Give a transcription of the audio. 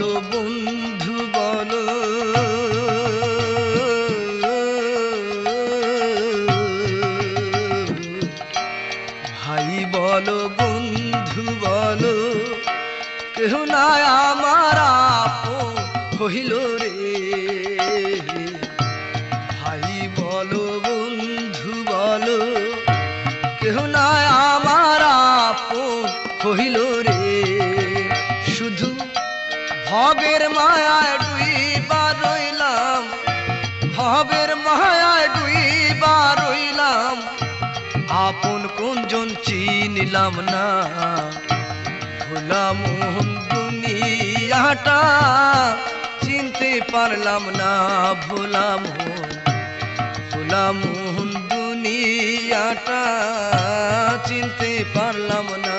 বলো বন্ধু বলো। ভাই বলো বন্ধু বলো। কেহ নাই আমার আপন হইল রে। ভাই বলো বন্ধু বলো। কেহ নাই আমার আপন হইল রে। ভবের মায়ায় ডুইবা রইলাম ভবের মায়ায় ডুইবা রইলাম। আপন কোনজন চিনিলাম না, ভোলাম দুনিয়াটা, চিনতে পারলাম না, ভোলাম ভোলাম দুনিয়াটা, চিনতে পারলাম না।